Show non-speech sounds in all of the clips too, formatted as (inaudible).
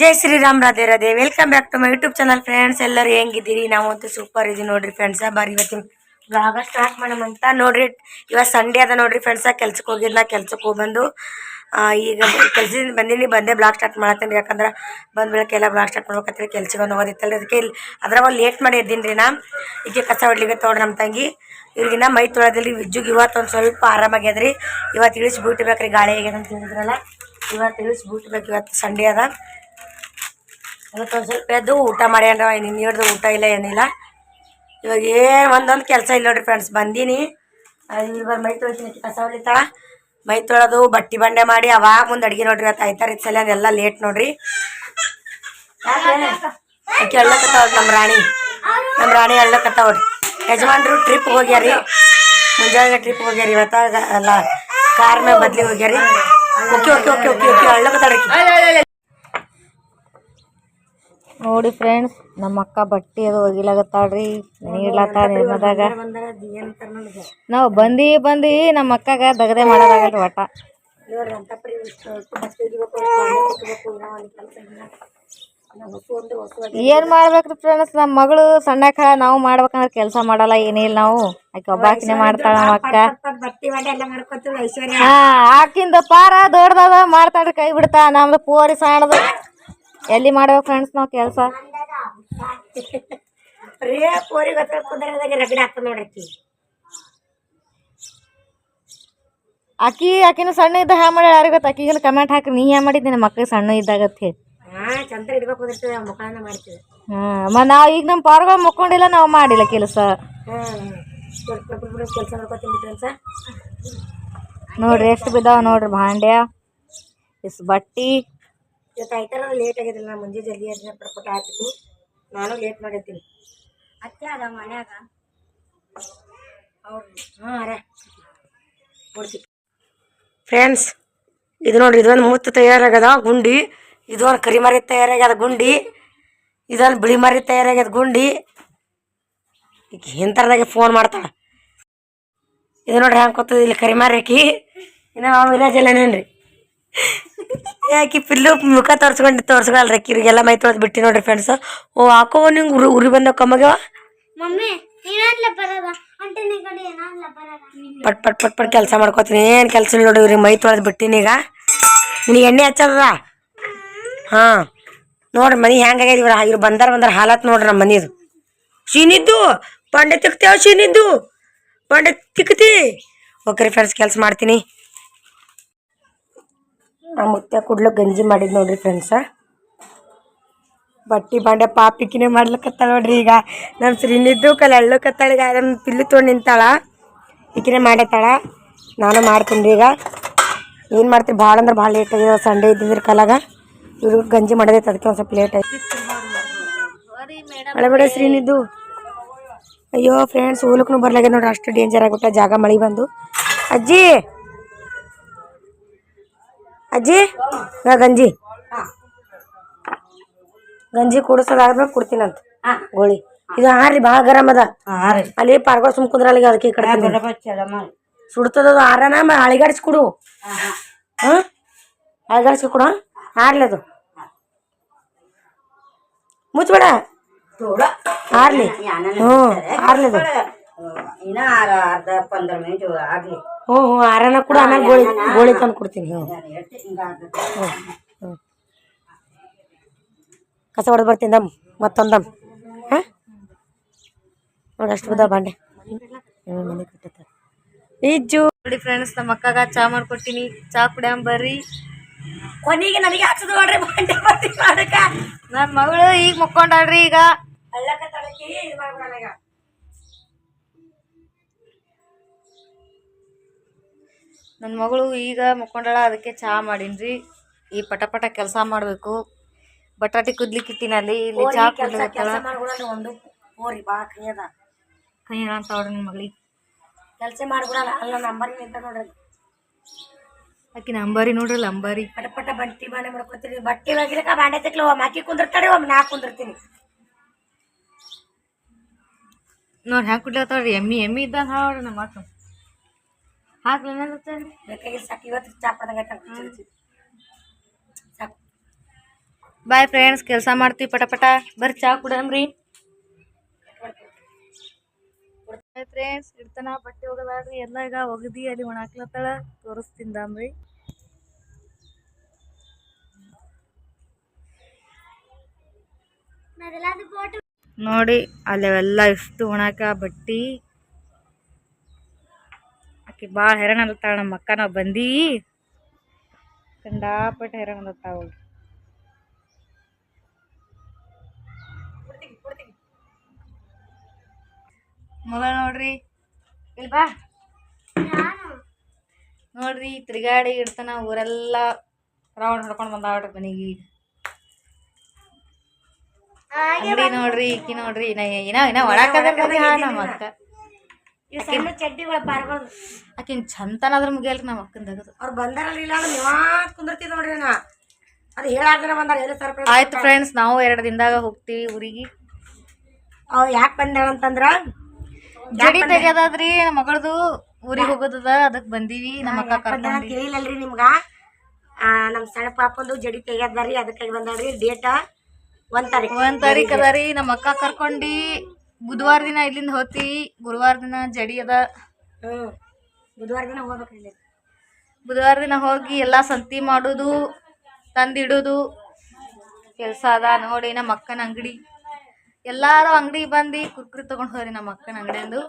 Jai Shriram Radhe Radhe. Welcome back to my YouTube channel friends ಎಲ್ಲರೂ ಹೆಂಗಿದ್ದೀರಿ? ನಾವಂತೂ super ಇದೀವಿ ನೋಡ್ರಿ ಫ್ರೆಂಡ್ಸ ಬಾರಿ ಇವತ್ತಿನ ಬ್ಲಾಗ ಸ್ಟಾರ್ಟ್ ಮಾಡೋಣಂತ ನೋಡ್ರಿ. ಇವತ್ತು ಸಂಡೇ ಅದ ನೋಡ್ರಿ ಫ್ರೆಂಡ್ಸ ಕೆಲ್ಸಕ್ಕೆ ಹೋಗಿದ್ನ ಕೆಲ್ಸಕ್ಕೆ ಹೋಗ್ಬಂದು ಈಗ ಕೆಲ್ಸದಿಂದ ಬಂದೀನಿ. ಬಂದೇ ಬ್ಲಾಗ್ ಸ್ಟಾರ್ಟ್ ಮಾಡತ್ತೀನಿ ಯಾಕಂದ್ರೆ ಬಂದ ಬೆಳಗ್ಗೆ ಎಲ್ಲ ಬ್ಲಾಗ್ ಸ್ಟಾರ್ಟ್ ಮಾಡ್ಬೇಕಂತ ಕೆಲ್ಸಕ್ಕೆ ಹೋಗೋದಿತ್ತಲ್ಲ ಅದಕ್ಕೆ ಇಲ್ಲಿ ಅದ್ರಾಗ ಲೇಟ್ ಮಾಡಿ ಎದ್ದೀನಿ ರೀ ನಾ. ಈಗ ಕಸ ಹೊಡ್ಲಿಕ್ಕೆ ತೊಗೊಂಡು ನಮ್ಮ ತಂಗಿ. ಇವ್ರಿಗಿನ್ನ ಮೈ ತೊಳೆದಲ್ಲಿ ವಿಜ್ಜುಗೆ ಇವತ್ತು ಒಂದು ಸ್ವಲ್ಪ ಆರಾಮಾಗ್ಯದ್ರಿ. ಇವತ್ತು ಇಳಿಸಿ ಬಿಟ್ಬೇಕ್ರಿ. ಗಾಳಿ ಆಗ್ಯದ ಅಂತ ಹೇಳಿದ್ರಲ್ಲ. ಇವತ್ತು ಬಿಟ್ಬೇಕು ಇವತ್ತು ಸಂಡೇ ಅದ. ಇವತ್ತು ಒಂದು ಸ್ವಲ್ಪ ಎದ್ದು ಊಟ ಮಾಡ್ಯಾನ ಇನ್ನು ಹಿಡ್ದು ಊಟ ಇಲ್ಲ, ಏನಿಲ್ಲ. ಇವಾಗ ಏ ಒಂದೊಂದು ಕೆಲಸ ಇಲ್ಲ ನೋಡ್ರಿ ಫ್ರೆಂಡ್ಸ್ ಬಂದೀನಿ. ಇವಾಗ ಮೈ ತೊಳಿತೀನಿ ಕಸ ಹೊಲಿತಾಳ. ಮೈ ತೊಳೆದು ಬಟ್ಟೆ ಬಂಡೆ ಮಾಡಿ, ಅವಾಗ ಮುಂದೆ ಅಡುಗೆ ನೋಡ್ರಿ, ಇವತ್ತು ಆಯ್ತಾರ ಸಲ, ಅದೆಲ್ಲ ಲೇಟ್ ನೋಡ್ರಿ. ಅಳ್ಳಕತ್ತಾವ್ರಿ ನಮ್ಮ ರಾಣಿ. ನಮ್ಮ ರಾಣಿ ಅಳ್ಳಕತ್ತಾವ್ರಿ ಯಜಮಾನ್ರು ಟ್ರಿಪ್ ಹೋಗ್ಯಾರಿ. ಮುಂಜಾನೆ ಟ್ರಿಪ್ ಹೋಗ್ಯಾರಿ ಇವತ್ತ ಅಲ್ಲ, ಕಾರ್ ಮೇಲೆ ಬದ್ಲಿ ಹೋಗ್ಯಾರಿ. Okay okay okay okay okay ಅಳ್ಳಕತ್ತಾಳ್ರಿ ಆಕಿ. ನೋಡಿ ಫ್ರೆಂಡ್ಸ್ ನಮ್ಮ ಅಕ್ಕ ಬಟ್ಟೆ ಅದು ಒಗಿಲಾಗತ್ತಾಳ್ರಿ ನೀರ್ಲತ್ತಾಳ ನಿರ್ಮದಾಗ ನಾವು ಬಂದಿ ಬಂದಿ ನಮ್ಮ ಅಕ್ಕಾಗ ದಗದೆ ಮಾಡೋದಾಗಲ್ರಿ ಒಟ್ಟ. ಏನ್ ಮಾಡ್ಬೇಕ್ರಿ ಫ್ರೆಂಡ್ಸ್ ನಮ್ಮ ಮಗಳು ಸಣ್ಣಕ್ಕ ನಾವು ಮಾಡ್ಬೇಕಂದ್ರೆ ಕೆಲಸ ಮಾಡಲ್ಲ ಏನಿಲ್ಲ ನಾವು. ಆಕೆ ಒಬ್ಬಾಕಿನೇ ಮಾಡ್ತಾಳ ನಮ್ಮ ಅಕ್ಕ. ಹಾ, ಆಕಿಂದ ಪಾರ ದೊಡ್ಡದ ಮಾಡ್ತಾಳ್ರಿ, ಕೈ ಬಿಡ್ತಾ. ನಮ್ದು ಪೂರಿ ಸಣ್ಣದು. ಎಲ್ಲಿ ಮಾಡ್ಬೇಕು ಫ್ರೆಂಡ್ಸ್ ನಾವು ಕೆಲಸ? ಅಕ್ಕಿ ಆಕಿನ ಸಣ್ಣ ಇದ್ದ ಹ್ಯಾ ಮಾಡ್ಯಾರ ಗೊತ್ತ? ಅಕ್ಕಿಗಿನ ಕಮೆಂಟ್ ಹಾಕ್ರಿ. ನೀ ಹ್ಯಾ ಮಾಡಿದ್ದೀನಿ ನಮ್ಮ ಮಕ್ಕಳಿಗೆ ಸಣ್ಣ ಇದ್ದಾಗ ಅಂತ ಹೇಳಿ. ಹಾ ಚಂದ ಇಡ್ಬೇಕು ಕುದಿರ್ತದೆ ಮುಖಾನ ಮಾಡ್ತೀವಿ. ಹ್ಮ್ ನಾವು ಈಗ ನಮ್ಮ ಪಾರ್ಗ ಮುಕ್ಕೊಂಡಿಲ್ಲ ನಾವು ಮಾಡಿಲ್ಲ ಕೆಲಸ. ನೋಡ್ರಿ ಎಷ್ಟು ಬಿದ್ದಾವ ನೋಡ್ರಿ ಭಾಂಡ್ಯ. ಇಸ್ ಬಟ್ಟಿ. ಲೇಟ್ ಆಗಿದ್ದಿಲ್ಲ ನಾ ಮುಂಜೆ ಜಲ್ದಿ ಪಟ್ಪಟ ಆಗ್ತಿತ್ತು ನಾನು ಲೇಟ್ ಮಾಡಿರ್ತೀನಿ ಅತ್ತೆ ಅದ ಮನ್ಯಾಗ? ಹೌದು. ಹಾಂ ಅರೆ. ಫ್ರೆಂಡ್ಸ್ ಇದು ನೋಡ್ರಿ ಇದೊಂದು ಮುತ್ತು ತಯಾರಾಗದ ಗುಂಡಿ. ಇದೊಂದು ಕರಿಮರಿ ತಯಾರಾಗ್ಯದ ಗುಂಡಿ ಇದೊಂದು ಬಿಳಿ ಮರಿ ತಯಾರಾಗ್ಯದ ಗುಂಡಿ. ಈಗ ಹಿಂತರದಾಗೆ ಫೋನ್ ಮಾಡ್ತಾಳೆ. ಇದು ನೋಡ್ರಿ ಹಂಗೆ ಕೂತದ ಇಲ್ಲಿ ಕರಿಮಾರಿ ಹಾಕಿ ಇನ್ನೂ ವಿಲೇಜ್ ಎಲ್ಲನೇನ್ರಿ ಯಾಕೆ ಪಿಲ್ಲು ಮುಖ ತೋರ್ಸ್ಕೊಂಡು ತೋರ್ಸ್ಕೊಳ್ರಿ ಇವ್ರಿಗೆಲ್ಲ ಮೈ ತೊಳೆದು ಬಿಟ್ಟು ನೋಡ್ರಿ ಫ್ರೆಂಡ್ಸ್ ಓ ಹಾಕೋ ನಿಂಗೆ ಉರಿ ಉರಿ ಬಂದ ಕಮ್ಮಗ್ಯವ? ಮಮ್ಮಿ ಪಟ್ ಪಟ್ ಪಟ್ ಪಟ್ ಕೆಲಸ ಮಾಡ್ಕೋತೀನಿ. ಏನು ಕೆಲಸ ಇಲ್ಲ ನೋಡಿ ಇವ್ರಿಗೆ ಮೈ ತೊಳೆದು ಬಿಟ್ಟಿನೀಗ. ಈಗ ನಿನಗೆ ಎಣ್ಣೆ ಹಚ್ಚದ ಹಾಂ. ನೋಡ್ರಿ, ಮನೆ ಹೆಂಗಾಗ್ಯದ ಇವ್ರ ಇವ್ರು ಬಂದಾರ ಬಂದಾರ ಹಾಲತ್ ನೋಡ್ರಿ ನಮ್ಮ ಮನಿದು. ಶೀನಿದ್ದು ಬಂಡೆ ತಿಕ್ತೇವ ಶೀನಿದ್ದು. ಬಂಡೆ ತಿಕ್ತಿ. ಓಕೆ ರೀ ಫ್ರೆಂಡ್ಸ್ ಕೆಲಸ ಮಾಡ್ತೀನಿ. ಆ ಮುತ್ತೆ ಕುಡ್ಲು ಗಂಜಿ ಮಾಡಿದ್ ನೋಡ್ರಿ ಫ್ರೆಂಡ್ಸ ಬಟ್ಟಿ ಬಾಂಡೆ ಪಾಪಿಕಿನೇ ಮಾಡ್ಲಿಕತ್ತಾಳ ನೋಡ್ರಿ ಈಗ. ನಮ್ಮ ಶ್ರೀನಿದ್ದು ಕಲ್ ಈಗ. ನಮ್ಮ ಪಿಲ್ಲು ತೊಗೊಂಡು ನಿಂತಾಳ. ಈಕಿನೇ ಮಾಡತ್ತಾಳ. ನಾನು ಮಾಡ್ತೀನಿ ಈಗ. ಏನು ಮಾಡ್ತೀವಿ ಭಾಳ ಅಂದ್ರೆ ಭಾಳ ಲೇಟ್ ಆಗಿದೆ ಸಂಡೇ ಇದ್ದಿದ್ರೆ ಕಲಾಗ. ಇವ್ರು ಗಂಜಿ ಮಾಡೋದೈತೆ ಅದಕ್ಕೆ ಒಂದು ಸ್ವಲ್ಪ ಲೇಟ್ ಆಯ್ತು. ಅಳಬೇಡ ಶ್ರೀನಿದ್ದು. ಅಯ್ಯೋ ಫ್ರೆಂಡ್ಸ್ ಹೋಲಕ್ಕೂ ಬರ್ಲಾಗ್ಯದ ನೋಡ್ರಿ ಅಷ್ಟು ಡೇಂಜರ್ ಆಗ್ಬಿಟ್ಟ ಜಾಗ ಮಳೆ ಬಂದು. ಅಜ್ಜಿ! ಅಜ್ಜಿ! ನಾ ಗಂಜಿ. ಗಂಜಿ ಕುಡಿಸೋದಾದ್ಮೇಲೆ ಕೊಡ್ತೀನಂತ ಗೋಳಿ ಇದು ಆರ್ರಿ ಭಾಳ ಗರಂ ಅದ. ಅಲ್ಲಿ ಪಾರ್ಗೋ ಸುಮ್ ಕುಂದ್ರಲ್ಲ ಅದಕ್ಕೆ ಈ ಕಡೆ ಸುಡ್ತದ ಆರನ ಅಳಿಗಾಡ್ಸಿ ಕೊಡು. ಹಾ ಅಳಿಗಾಡ್ಸಿ ಕೊಡು ಹಾರ್ಲಿ ಅದು ಮುಚ್ಬೇಡ. ಆರ್ಲಿ. ಹ್ಞೂ ಆಗ್ಲಿ. ಹ್ಞೂ ಹ್ಞೂ ಆರನ ಕೂಡ ಆಮೇಲೆ ಗೋಳಿ ಗೋಳಿ ತಂದು ಕೊಡ್ತೀನಿ ಹ್ಞೂ. ಕಸ ಹೊಡೆದು ಬರ್ತೀನಿ ದಮ್. ಮತ್ತೊಂದಮ್ ಹಾಂ? ನೋಡಿ ಅಷ್ಟು ಬಿದ್ದಾವ ಬಾಂಡೆ. ಹ್ಞೂ ಮನೆ ಕಟ್ಟತ್ತ. ಈಜು ನೋಡಿ ಫ್ರೆಂಡ್ಸ್ ನಮ್ಮ ಅಕ್ಕಗ ಚಾ ಮಾಡ್ಕೊಡ್ತೀನಿ. ಚಾ ಕುಡಿಯಂ ಬರ್ರಿ. ಕೊನೆಗೆ ನನಗೆ ಹಾಕ್ಸೋದು ನೋಡ್ರಿ ಬಂಡೆ ಬರ್ತಿ ಮಾಡಕ. ನನ್ನ ಮಗಳು ಈಗ ಮುಕ್ಕೊಂಡಾಳ್ರಿ ಈಗ. ನನ್ ತಳಕಿ ಇದು ಮಾಡ್ಬಿಡಲ್ಲ ಈಗ ನನ್ನ ಮಗಳು ಈಗ ಮುಕ್ಕೊಂಡಳ ಅದಕ್ಕೆ ಚಹಾ ಮಾಡೀನ್ರಿ. ಈ ಪಟ ಪಟ ಕೆಲಸ ಮಾಡಬೇಕು. ಬಟಾಟಿ ಕುದ್ಲಿಕ್ಕಿಟ್ಟಿನಲ್ಲಿ ಇಲ್ಲಿ ಚಹಾ ಕೆಲಸ ಕುಡ್ಲಿಕ್ಕೆ ಕೆಲಸ ಮಾಡ್ಬಿಡಲ್ಲ ಒಂದು. ಹೋರಿ ಭಾಳ ಕೈ ಅದ ಕೈ ಅಂತಾವ್ರಿ ನನ್ನ ಮಗಳಿಗೆ. ಕೆಲಸ ಮಾಡ್ಬಿಡಲ್ಲ ಅಲ್ಲ ನಂಬರ್ ನಿಂತ ನೋಡ್ರಿ ಆಕಿ ನಂಬರಿ ನೋಡ್ರಲ್ಲ ಅಂಬಾರಿ. ಪಟ ಪಟ ಬಟ್ಟಿ ಬಾಳೆ ಮಾಡ್ಕೊತೀರಿ ಬಟ್ಟೆ ಒಗಿಲಕ್ಕ ಬಾಂಡೆ ತೆಕ್ಲ. ಒಮ್ಮೆ ಹಾಕಿ ಕುಂದಿರ್ತಾರೆ ಒಮ್ಮೆ ನಾ ಕುಂದಿರ್ತೀನಿ. ನೋಡಿ ಹ್ಯಾಂಗ ಕುಡ್ಲತ್ತಾವ್ರಿ ಎಮ್ಮಿ ಎಮ್ಮಿ ಇದ್ದಂಗೆ ಹಾಡ್ರಿ ನಮ್ಮ ಮಾತು ಹಾಕ್ಲಿ ಬೇಕಾಗಿಲ್ಲ ಸಾಕು ಇವತ್ತು ಚಾಪದಾಗ ಬಾಯ್ ಫ್ರೆಂಡ್ಸ್ ಕೆಲಸ ಮಾಡ್ತೀವಿ ಪಟ ಪಟ. ಬರ್ರಿ ಚಾ ಕುಡಮ್ರಿ ಫ್ರೆಂಡ್ಸ್ ಇಡ್ತಾನ, ಬಟ್ಟೆ ಹೋಗದಾಡ್ರಿ ಎಲ್ಲ ಈಗ ಒಗದಿ ಅಲ್ಲಿ ಒಣಾಕ್ಲತ್ತಾಳ. ಮೊದಲಾದ ಫೋಟೋ ನೋಡಿ ಅಲ್ಲೆಲ್ಲ ಎಷ್ಟು ಒಣಾಕ ಬಟ್ಟಿ. ಆಕಿ ಭಾಳ ಹೈರಾಣ ಅಲ್ತಾಳ ನಮ್ಮ ಅಕ್ಕ. ನಾವು ಬಂದೀ. ಕಂಡಾಪಟ್ಟೆ ಹೈರಾಣ ಅಲ್ತಾಳ ಮಗಳ ನೋಡ್ರಿ. ಇಲ್ಲಿ ಬಾ. ನೋಡ್ರಿ ತಿರುಗಾಡಿ ಇಡ್ತಾನ ಊರೆಲ್ಲ ರೌಂಡ್ ಹೊಡ್ಕೊಂಡು ಬಂದಾವ್ರಿ ಮನೆಗೆ. ಅಂಗಡಿ ನೋಡ್ರಿ ಈಕಿ ನೋಡ್ರಿ. ಇನ್ನ ಏನೋ ಏನೋ ಒಳಕದ ನಮ್ಮ ಅಕ್ಕ ಚಡ್ಡಿಗಳ ಪಾರ್ಗಳು ಆಕಿನ್ ಚಂತನ ಅದ್ರ ಮುಗಿಯಲ್ರಿ ನಮ್ಮ ಅಕ್ಕನ ತೆಗದು ಅವ್ರು ಬಂದಾರಲ್ಲ ಇಲ್ಲ ಅಂದ್ರೆ ನಿವಾತ್ ಕುಂದಿರ್ತೀವಿ ನೋಡ್ರಿ ನಾ ಅದು ಹೇಳಾದ್ರೆ ಬಂದಾರ ಎಲ್ಲ ಸರ್ಪ್ರೈಸ್ ಆಯ್ತು ಫ್ರೆಂಡ್ಸ್ ನಾವು ಎರಡು ದಿನದಾಗ ಹೋಗ್ತೀವಿ ಊರಿಗೆ. ಅವ್ ಯಾಕೆ ಬಂದಾಳ ಅಂತಂದ್ರ ಜಡಿ ತೆಗ್ಯದಾದ್ರಿ ನಮ್ಮ ಮಗಳದು ಊರಿಗೆ ಹೋಗೋದದ ಅದಕ್ ಬಂದೀವಿ ನಮ್ಮ ಅಕ್ಕ ಕರ್ಕೊಂಡಿ ನಿಮ್ಗ. ನಮ್ ಸಣ್ಣ ಪಾಪಂದು ಜಡಿ ತೆಗ್ಯದಾರಿ ಅದಕ್ಕೆ ಬಂದಾಳ್ರಿ. ಡೇಟ ಒಂದ್ ತಾರೀಕು ಒಂದ್ ತಾರೀಕ್ ಅದ ರೀ ನಮ್ಮ ಅಕ್ಕ ಕರ್ಕೊಂಡಿ ಬುಧವಾರ ದಿನ ಇಲ್ಲಿಂದ ಹೋತಿ ಗುರುವಾರ ದಿನ ಜಡಿ ಅದ. ಹ್ಮ್ ಬುಧವಾರ ದಿನ ಹೋಗ್ಬೇಕ್ರಿ. ಬುಧವಾರ ದಿನ ಹೋಗಿ ಎಲ್ಲಾ ಸಂತಿ ಮಾಡುದು ತಂದಿಡುದು ಕೆಲಸ ಅದ. ನೋಡಿ ನಮ್ಮ ಅಕ್ಕನ ಅಂಗಡಿ. ಎಲ್ಲಾರು ಅಂಗಡಿ ಬಂದು ಕುರ್ಕುರಿ ತಗೊಂಡ್ ಹೋಗ್ರಿ ನಮ್ಮ ಅಕ್ಕನ ಅಂಗಡಿಯಂದು.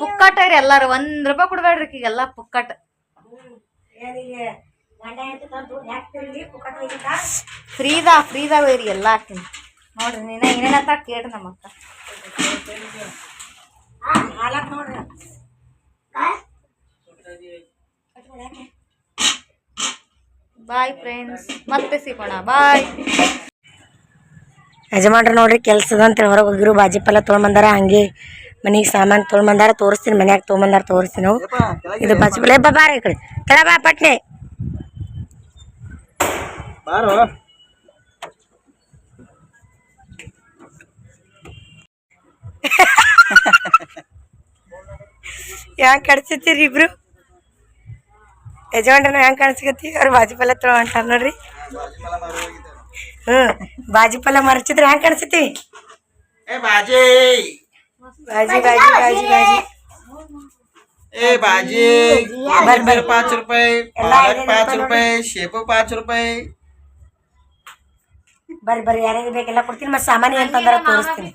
ಪುಕ್ಕಟ ರೀ ಎಲ್ಲಾರು, ಒಂದ್ ರೂಪಾಯಿ ಕೊಡ್ಬೇಡ್ರಿ ಫ್ರೀದಾ ಯಾಕ್ ತಿರ್ಗಿ ಪುಕ್ಕಟ್? ಫ್ರೀದಾ ಫ್ರೀದಾಗ ರೀ ಎಲ್ಲ ಹಾಕ್ತೀನಿ. ನೋಡ್ರಿ, ನೀನ ಏನೇನಂತ ಕೇಳ್ರಿ ನಮ್ಮ ಅಕ್ಕ. ಬಾಯ್ ಫ್ರೆಂಡ್ಸ್ ಮತ್ತೆ ಸಿಗೋಣ. ಬಾಯ್ ಯಜಮಾನ್ರು ನೋಡ್ರಿ ಕೆಲ್ಸದ ಅಂತ ಹೊರಗೆ ಹೋಗಿರು. ಬಾಜಿ ಪಲ್ಲ ತೊಗೊಂಬಂದಾರ. ಹಂಗೆ ಮನೆಗೆ ಸಾಮಾನು ತೊಗೊಂಬಂದಾರ. ತೋರಿಸ್ತೀನಿ ಮನ್ಯಾಗ ತೊಗೊಂಬಂದಾರ ತೋರಿಸ್ತೀನಿ ನಾವು. ಇದು ಬಾಜಿ ಪಲ್ಲ. ಬಾ ಬಾರ ಈ ಕಡೆ. ಕೆಳ ಬಾ ಪಟ್ನೆ. ಬಾರೋ. (laughs) ಕಡ್ಸತ್ತೀರಿ ಕಡ್ಸಿತ್ತೀರಿ ಇಬ್ರು? ಯಜಮಾನ್ರನ್ನ ಹೆಂಗ್ ಕಾಣಿಸ್ಕತ್ತಿ? ಅವ್ರು ಬಾಜಿ ಪಲ್ಲ ತೊಗೊಂಟಾರ ನೋಡ್ರಿ. ಹ್ಮ್ ಬಾಜಿ ಪಲ್ಯ ಮರ್ಚಿದ್ರೆ ಹೆಂಗ್ ಕಾಣಿಸ್ತಿ ए बाजी ಬಾಜಿ ಬಾಜಿ ಬಾಜಿ ಬಾಜಿ ए बाजी कोथिंबीर पाच रुपये पालक पाच रुपये शेपू पाच रुपये ಬರ್ರಿ ಬರ್ರಿ ಯಾರ್ಯಾರು ಬೇಕೆಲ್ಲ ಕೊಡ್ತೀನಿ ಮತ್ತೆ ಸಾಮಾನ್ಯ ಅಂತಂದ್ರೆ ತೋರಿಸ್ತೀನಿ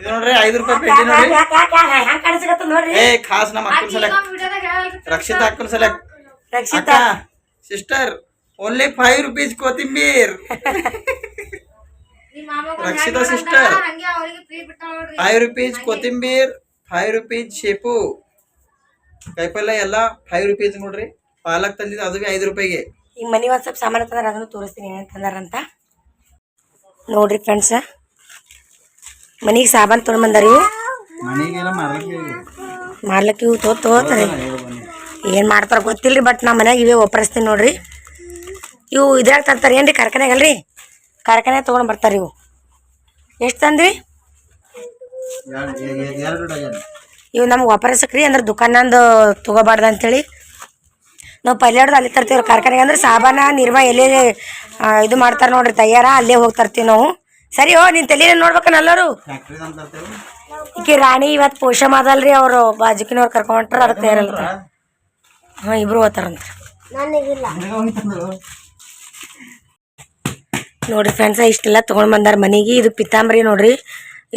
ಇದು ನೋಡ್ರಿ ಐದು ರೂಪಾಯಿ ಪೇಟಿ ನೋಡ್ರಿ ಹೆಂಗ್ ಕಾಣಿಸ್ಕತ್ತ ನೋಡ್ರಿ ಏ ಖಾಸ್ ನಮ್ಮ ಅಕ್ಕನ ಸೆಲೆಕ್ಟ್ ರಕ್ಷಿತಾ ಅಕ್ಕನ ಸೆಲೆಕ್ಟ್ ರಕ್ಷಿತಾ ಅಕ್ಕ sister only five rupees ಕೊತ್ತಿಂಬೀರ್. Rakshita sister five rupees ಕೊತ್ತಿಂಬೀರ್ ಫೈವ್ ರುಪೀಸ್ ಶೇಪು ಕಾಯಿಪಲ್ಯ ಎಲ್ಲ ಫೈವ್ ರುಪೀಸ್ ನೋಡ್ರಿ. ಪಾಲಕ್ ತಂದಿದ್ದು ಅದು ಐದು ರೂಪಾಯಿಗೆ. ಈಗ ಮನೆ ಒಂದು ಸ್ವಲ್ಪ ಸಾಮಾನು ತಂದ್ರೆ ಅದನ್ನು ತೋರಿಸ್ತೀನಿ ಏನೇನು ತಂದಾರಂತ. ನೋಡ್ರಿ ಫ್ರೆಂಡ್ಸ ಮನೆಗೆ ಸಾಬಾನು ತೊಗೊಂಡು ಬಂದಾರಿ ಮಾಡ್ಲಿಕ್ಕೆ ಇವು ತೋತ್ ತಗೋತಾರೆ ಏನು ಮಾಡ್ತಾರ ರೀ ಬಟ್ ನಮ್ಮ ಮನ್ಯಾಗ ಇವೇ ಒಪ್ಪರಿಸ್ತೀನಿ ನೋಡ್ರಿ. ಇವು ಇದ್ರಾಗ ತರ್ತಾರೆ? ಏನ್ರಿ ಕಾರ್ಖಾನೆಗೆ ಅಲ್ರಿ ಕಾರ್ಖಾನೆ ತೊಗೊಂಡು ಬರ್ತಾರೆ ಇವು. ಎಷ್ಟು ತಂದ್ರಿ ಇವು ನಮ್ಗೆ ವಾಪರಸಕ್ರಿ ಅಂದ್ರೆ ದುಕಾನಂದು ತೊಗೋಬಾರ್ದು ಅಂತೇಳಿ. ನಾವು ಪಲ್ಯ ಹಿಡ್ದು ಅಲ್ಲಿ ತರ್ತೀವಿ ಕಾರ್ಖಾನೆಗೆ ಅಂದ್ರೆ ಸಾಬಾನ ನಿರ್ಮಾ ಎಲ್ಲಿ ಇದು ಮಾಡ್ತಾರೆ ನೋಡ್ರಿ ತಯಾರ ಅಲ್ಲೇ ಹೋಗಿ ತರ್ತೀವಿ ನಾವು. ಸರಿ ಹೋ ನಿನ್ ತಲೆ ನೋಡ್ಬೇಕನ್ನ ಎಲ್ಲರೂ ಈಕೆ ರಾಣಿ ಇವತ್ತು ಪೋಷ ಮಾದಲ್ರಿ ಅವರು ಬಾಜುಕಿನವ್ರು ಕರ್ಕೊಂಡ್ರ ಅದಕ್ಕೆ ತಯಾರಲ್ಲ ಹಾಂ ಇಬ್ರು ಹೋಗ್ತಾರಂತ. ನನಗಿಲ್ಲ ನೋಡ್ರಿ ಫ್ರೆಂಡ್ಸ ಇಷ್ಟೆಲ್ಲ ತೊಗೊಂಡು ಬಂದಾರ ಮನೆಗೆ. ಇದು ಪಿತಾಂಬರಿ ನೋಡ್ರಿ.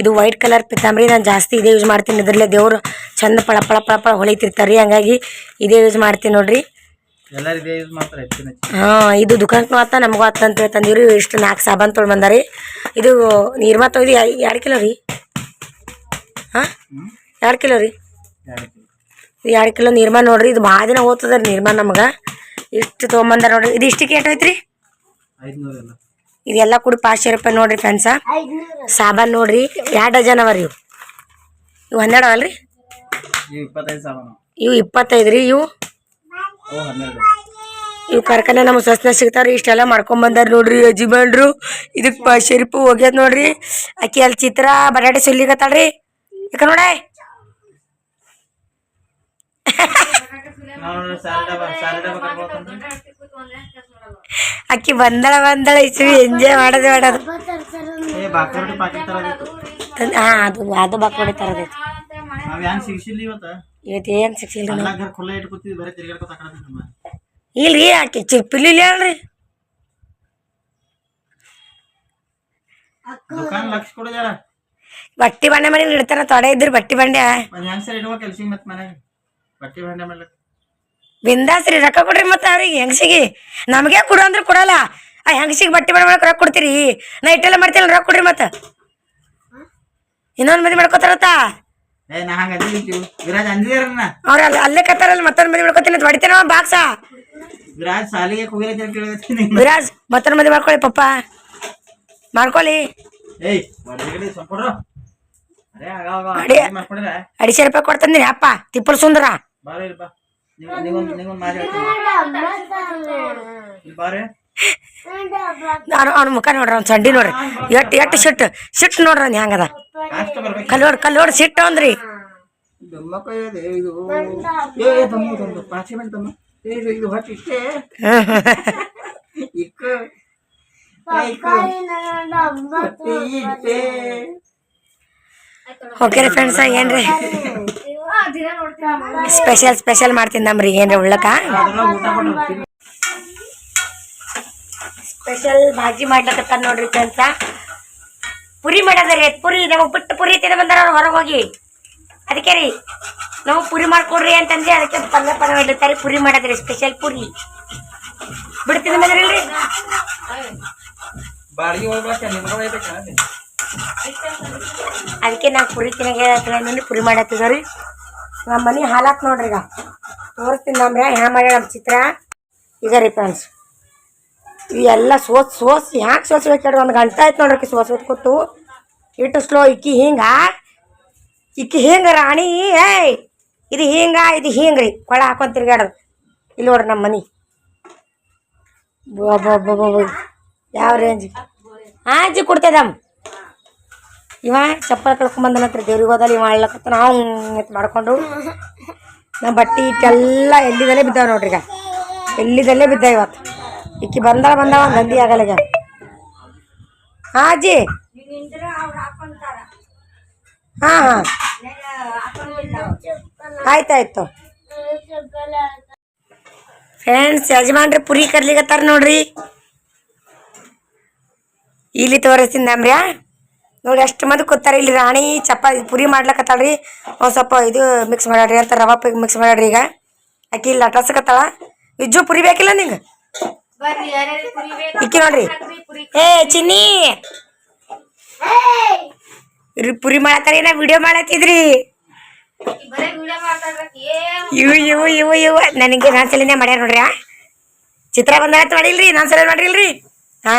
ಇದು ವೈಟ್ ಕಲರ್ ಪಿತಾಂಬರಿ. ನಾನು ಜಾಸ್ತಿ ಇದೇ ಯೂಸ್ ಮಾಡ್ತೀನಿ. ಇದ್ರಲ್ಲೇ ದೇವ್ರು ಚಂದ ಪಳ ಪಳ ಪಳ ಪಳ ಹೊಳಿತಿರ್ತಾರೆ ಹಂಗಾಗಿ ಇದೇ ಯೂಸ್ ಮಾಡ್ತೀನಿ ನೋಡ್ರಿ. ಹಾಂ ಇದು ದುಕಾನ್ಗೂ ಆತ ನಮಗೂ ಆತ ಅಂತ ತಂದಿವ್ರಿ. ಇಷ್ಟು ನಾಲ್ಕು ಸಾಬಾನ್ ತೊಗೊಂಡು ಬಂದಾರಿ ಇದು ನಿರ್ಮಾ ತೊಯ್ದು ಎರಡು ಕಿಲೋ ರೀ. ಹಾಂ? ಎರಡು ಕಿಲೋ ರೀ. ಎರಡು ಇದು ಎರಡು ಕಿಲೋ ನಿರ್ಮಾ ನೋಡ್ರಿ. ಇದು ಭಾಳ ದಿನ ಓದ್ತದ ರೀ ನಿರ್ಮಾ ನಮ್ಗೆ. ಇಷ್ಟು ತೊಗೊಂಬಂದಾರ ನೋಡ್ರಿ. ಇದು ಇಷ್ಟಕ್ಕೆ ಎಷ್ಟು ಐತ್ರಿ ಐದುನೂರು ಇದೆಲ್ಲ ಕೂಡ ಪಾಚಶೆ ರೂಪಾಯಿ ನೋಡ್ರಿ ಫ್ರೆಂಡ್ಸ ಸಾಬಾನ್ ನೋಡ್ರಿ, ಎರಡು ಡಜನ್ ಅವ ರೀ ಇವು. ಇವು ಹನ್ನೆರಡು ಅವಲ್ರಿ ಇವು ಇಪ್ಪತ್ತೈದು ರೀ, ಇವು. ಇವು ಕಾರ್ಖಾನೆ ನಮ್ಗೆ ಸ್ವಸ್ನ ಸಿಗ್ತಾವ್ರಿ, ಇಷ್ಟೆಲ್ಲ ಮಾಡ್ಕೊಂಡ್ ಬಂದಾರ ನೋಡ್ರಿ ಯಜಮಾನ್ರು. ಇದಕ್ಕೆ ಪಾಚಶೆ ರೂಪಾಯಿ ಹೋಗ್ಯದ ನೋಡ್ರಿ. ಅಕ್ಕಿ ಅಲ್ಲಿ ಚಿತ್ರ, ಬಟಾಟೆ ಸುಲಿಗತ್ತಾಳ್ರಿ ಯಾಕ ನೋಡ. ಅಕ್ಕಿ ಬಂದಳ ಬಂದಳ ಇಸ್ವಿ ಎಂಜಾಯ್ ಮಾಡೋದು ಮಾಡೋದು. ಹಾ ಅದು ಅದು ಬಾಕೋಡಿ ತರದೈತಿ ಇವತ್ತ? ಏನು ಸಿಕ್ಸಿಲ್ಲ ಇಲ್ರಿ ಆಕಿ ಚಿಪ್ಪಿಲಿ ಹೇಳ್ರಿ. ಬಟ್ಟಿ ಬಂಡೆ ಮಾಡಿ ಇಡ್ತಾರ ತೊಡೆ ಇದ್ರಿ ಬಟ್ಟಿ ಬಂಡೆ. ಬಟ್ಟಿ ಬಂಡೆ ಮಾಡ್ಲಕ್. ಬಿಂದಾಸ್ರಿ ರೊಕ್ಕ ಕೊಡ್ರಿ ಮತ್ತೆ ಅವ್ರಿಗೆ ಹೆಂಗಸಿಗೆ? ನಮಗೆ ಕೊಡು ಅಂದ್ರೆ ಕೊಡಲ್ಲ. ಆ ಹೆಂಗಸಿಗೆ ಬಟ್ಟೆ ಬಂಡೆ ಮಾಡಕ್ಕೆ ರೊಕ್ಕ ಕೊಡ್ತೀರಿ. ನಾ ಇಟ್ಟೆಲ್ಲ ಮಾಡ್ತಿಲ್ಲ ರೊಕ್ಕ ಕೊಡ್ರಿ ಮತ್ತೆ. ಇನ್ನೊಂದು ಮದುವೆ ಮಾಡ್ಕೋತಾರತ್ತ? ಅವ್ರ ಅಲ್ಲಿ ಅಲ್ಲೇ ಕತ್ತಾರಲ್ಲ ಮತ್ತೊಂದು ಮದುವೆ ಮಾಡ್ಕೋತೀನಿ ಅಂತ ಹೊಡಿತೇನ ಬಾಕ್ಸ? ವಿರಾಜ್ ಸಾಲಿಗೆ ವಿರಾಜ್ ಮತ್ತೊಂದು ಮದುವೆ ಮಾಡ್ಕೊಳ್ಳಿ ಪಪ್ಪ. ಮಾಡ್ಕೊಳ್ಳಿ. ಅಡಿ. ಅಡಿಸೆ ರೂಪಾಯಿ ಕೊಡ್ತಂದಿನಿ ಅಪ್ಪ ತಿಪ್ಪಲ್ ಸುಂದರ. ನೀವೊಂದು ನೀವೊಂದು ಮಾತು ಹೇಳ್ತೀನಿ ಇಲ್ಲಿ ಬಾರೆ. ನಾನು ಅವ್ನ ಮುಖ ನೋಡ್ರಿ ಅವ್ನ ಸಂಡಿ ನೋಡ್ರಿ. ಎಟ್ಟು ಎಟ್ಟು ಸಿಟ್ಟು ಸಿಟ್ಟು ನೋಡ್ರಿ ಅವ್ನು ಹೆಂಗದ? ಕಲ್ಲೋಡ್ ಕಲ್ಲೋಡ್ ಸಿಟ್ಟು ಅಂದ್ರಿ ಇಕ್ಕ ಏ, ಇಕ್ಕ. ಹೊಟ್ಟೆ ಇಷ್ಟೇ ಓಕೆ ರೀ ಫ್ರೆಂಡ್ಸ್ ಏನ್ರಿ ಸ್ಪೆಷಲ್ ಸ್ಪೆಷಲ್ ಮಾಡ್ತೀನಿ ನಮ್ರಿ ಏನ್ರಿ ಉಳ್ಳಕ ಸ್ಪೆಷಲ್ ಭಾಜಿ ಮಾಡ್ಲಕತ್ತ ನೋಡ್ರಿ ಫ್ರೆಂಡ್ಸ ಪುರಿ ಮಾಡೋದ್ರಿ ಪುರಿ ನಮಗೆ ಬಿಟ್ಟು ಪುರಿ ತಿನ್ನ ಬಂದಾರ ಅವ್ರು ಹೊರಗೆ ಹೋಗಿ. ಅದಕ್ಕೆ ರೀ ನಾವು ಪುರಿ ಮಾಡ್ಕೊಡ್ರಿ ಅಂತಂದ್ರೆ ಅದಕ್ಕೆ ಪಲ್ಯ ಪಲ್ಯ ಮಾಡಿರ್ತಾರೆ ಪುರಿ ಮಾಡದ್ರಿ ಸ್ಪೆಷಲ್ ಪುರಿ. ಬಿಡ್ತೀನಿ ಬಂದ್ರಿಲ್ರಿ ಬಾಡಿಗೆ ಹೋಗ್ಬೇಕು ನಿಮ್ಗೆ ಹೋಗ್ಬೇಕಾ ಅದಕ್ಕೆ ನಾವು ಪುರಿ ತಿನ್ನಗೆ ಪುರಿ ಮಾಡತ್ತಿದ್ರಿ ನಮ್ಮ ಮನೆ ಹಾಲಾತ್ ನೋಡ್ರಿ ಈಗ. ತೋರಿಸ್ತೀನಿ ನಮ್ರಿ ಹ್ಯಾ ಮಾಡ್ಯಾಳ ನಮ್ಮ ಚಿತ್ರ? ಈಗ ರೀ ಫ್ರೆಂಡ್ಸ್ ಇವೆಲ್ಲ ಸೋಸ್ ಸೋಸ್, ಯಾಕೆ ಸೋಸ್ಬೇಕು ಒಂದು ಗಂಟೆ ಆಯ್ತು ನೋಡ್ರಿ ಸೋಸ್ ಕೂತು ಇಟ್ಟು ಸ್ಲೋ, ಇಕ್ಕಿ ಹಿಂಗ? ಇಕ್ಕಿ ಹಿಂಗ ರಾಣಿ, ಏಯ್! ಇದು ಹಿಂಗ, ಇದು ಹಿಂಗೆ ರೀ. ಕೊಳ ಹಾಕೊಂಡ್ ತಿರ್ಗಾಡೋದು ಇಲ್ಲಿ ನೋಡ್ರಿ ನಮ್ಮ ಮನೆ. ಯಾವ ರೇಂಜ್ ಹಾಂ ಅಜ್ಜಿ ಇವ ಚಪ್ಪಲ್ ಕರ್ಕೊಂಡ್ ಹತ್ರ ದೇವ್ರಿಗೆ ಹೋದಲ್ಲಿ ಇವ ಅಳ್ಳಕತ್ತ ನಾವು ಮಾಡ್ಕೊಂಡು. ನಮ್ಮ ಬಟ್ಟೆ ಇಟ್ಟೆಲ್ಲ ಎಲ್ಲಿದಲ್ಲೇ ಬಿದ್ದಾವ ನೋಡ್ರಿ ಈಗ. ಎಲ್ಲಿದಲ್ಲೇ ಬಿದ್ದ ಇವತ್ತು. ಇಕ್ಕಿ ಬಂದಾಳ ಬಂದಾವ ಗಂದಿ ಆಗಲ್ಲ ಹಾಂ ಅಜ್ಜಿ. ಹಾಂ ಹಾಂ. ಆಯ್ತಾಯ್ತು. ಫ್ರೆಂಡ್ಸ್, ಯಜಮಾನ್ರಿ ಪುರಿ ಕರ್ಲಿಕತ್ತಾರ ನೋಡ್ರಿ. ಇಲ್ಲಿ ತೋರಿಸ್ತೀನಿ ನಮ್ರ್ಯಾ. ನೋಡಿ ಎಷ್ಟು ಮಂದಿ ಕೂತಾರೆ. ಇಲ್ಲಿ ರಾಣಿ ಚಪಾತಿ ಪುರಿ ಮಾಡ್ಲಕತ್ತಾಳ್ರಿ. ಒಂದು ಸ್ವಲ್ಪ ಇದು ಮಿಕ್ಸ್ ಮಾಡ್ಯಾಡ್ರಿ ಅಂತ ರವಾ ಮಿಕ್ಸ್ ಮಾಡ್ಯಾಡ್ರಿ ಈಗ. ಆಕಿ ಇಲ್ಲಿ ಲಟಸ್ಕತ್ತಾಳ ವಿಜ್ಜು ಪುರಿ ಬೇಕಿಲ್ಲ ನಿಂಗೆ? ಇಕ್ಕಿ ನೋಡ್ರಿ. ಪುರಿ ಏ ಚಿನ್ನಿ! ಇರಿ ಪುರಿ ಮಾಡತ್ತಾರ ಏನ ವಿಡಿಯೋ ಮಾಡತ್ತಿದ್ರಿ? ಇವು ಇವು ಇವು ಇವು. ನನಗೆ ನಾನು ಸಲಿನೇ ಮಾಡ್ಯಾರ ನೋಡ್ರಿ? ಚಿತ್ರ ಬಂದಾಗತ್ತ ಮಾಡಿಲ್ರಿ ನಾನು ಸಲ ಮಾಡಿಲ್ರಿ? ಹಾ.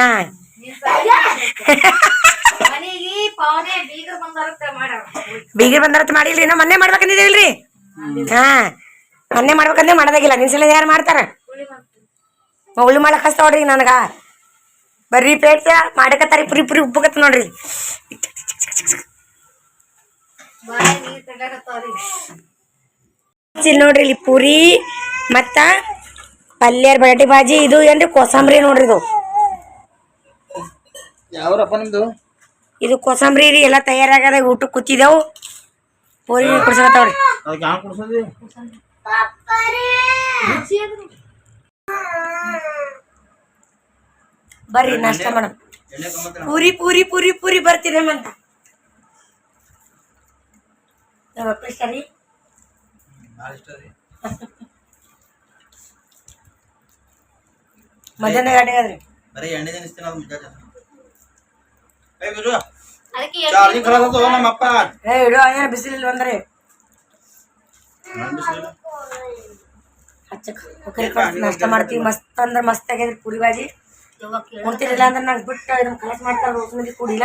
ಪಾವನೆ ಬೀಗರು ಬಂದಾರ ಮಾಡ್ಯಾರ ಬೀಗರ್ ಬಂದರತ್ ಮಾಡಿಲ್ರಿ ನಾ ಮೊನ್ನೆ ಮಾಡ್ಬೇಕಂದಿದ್ದೇವಲ್ರಿ? ಹಾ ಮೊನ್ನೆ ಮಾಡ್ಬೇಕಂದ್ರೆ ಮಾಡೋದಾಗಿಲ್ಲ ನಿನ್ ಸಲ ಯಾರು ಮಾಡ್ತಾರ? ಉಳ್ಳಿ ಮಾಡಕ್ ಹಸ್ತ ನೋಡ್ರಿ ನನಗ. ಬರ್ರಿ ಪೇಟ ಮಾಡಕತ್ತಾರಿ ಪುರಿ ಪುರಿ ಉಪ್ಪುಗತ್ತ ನೋಡ್ರಿ. ನೋಡ್ರಿ ಇಲ್ಲಿ ಪೂರಿ ಮತ್ತ ಪಲ್ಯ ಬಟಾಟಿ ಭಾಜಿ ಇದು ಏನ್ರಿ ಕೋಸಂಬರಿ ನೋಡ್ರಿ ಇದು. ಯಾವ್ರಪ್ಪ ನಿಮ್ದು? ಇದು ಕೋಸಂಬರಿ ರೀ ಎಲ್ಲ ತಯಾರಾಗದ ಊಟಕ್ಕೆ ಕೂತಿದೆವು. ಪೂರಿ ಕುಡ್ಸಕತ್ತಾವ್ರಿ ಬರ್ರಿ ನಾಷ್ಟ ಮೇಡಮ್. ಪೂರಿ ಪೂರಿ ಪೂರಿ ಪೂರಿ ಬರ್ತೀರಮ್ಮಂತ ನಮ್ಮ ಅಪ್ಪ ಇಷ್ಟ ರೀ? ಭಾಳ ಇಷ್ಟ ಮಧ್ಯಾಹ್ನ ಗಾಡಿ ಬರೀ ಎಣ್ಣೆ ತಿನ್ನಿಸ್ತೀನಿ ಅದು ಮುಂಜಾನೆ ಚಾರ್ಜಿಂಗ್ ಖರಾಬ್ ಏ ಇಡು ಏನು ಬಿಸಿಲಿಲ್ಲ ಬಂದ್ರಿ ಹಚ್ಚಕ್ ಒಕ್ಕರಿ ಕೊಟ್ಟು ನಾಷ್ಟ ಮಾಡ್ತೀವಿ. ಮಸ್ತ್ ಅಂದ್ರ ಮಸ್ತ್ ಆಗ್ಯದ್ರಿ ಪೂರಿ ಬಾಜಿ. ಉಣ್ತಿರ್ಲಿಲ್ಲ ಅಂದ್ರೆ ನಂಗೆ ಬಿಟ್ಟು ಇದನ್ನ ಕಲಸ್ ಮಾಡ್ತಾರ ಮಂದಿ ಕುಡಿಲ್ಲ